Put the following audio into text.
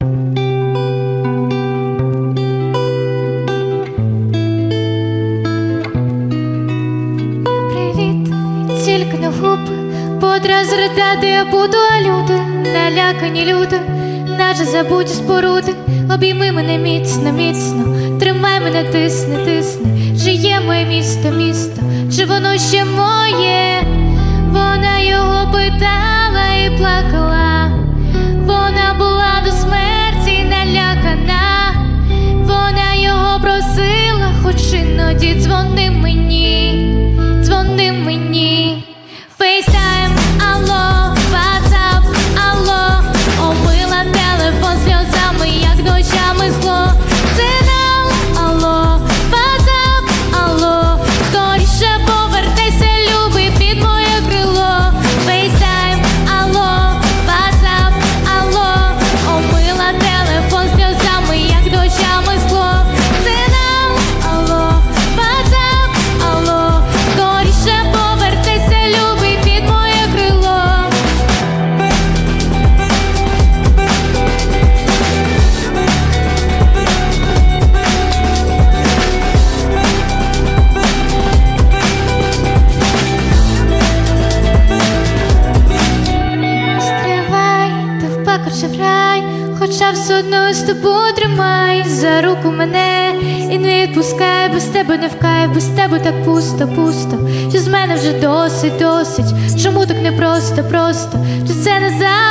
Привіт, тільки губи, подразу ридати я буду, а люди, налякані люди, наче забуті споруди, обійми мене міцно, міцно, тримай мене, тисни, тисни, чи є моє місто, місто, чи воно ще моє? Вона його питала і плакала, хоча все одно з тобою тримай за руку мене і не відпускай, без тебе не вкай, без тебе так пусто, пусто. Чи з мене вже досить, досить. Чому так не просто, просто? Чи це не завжди?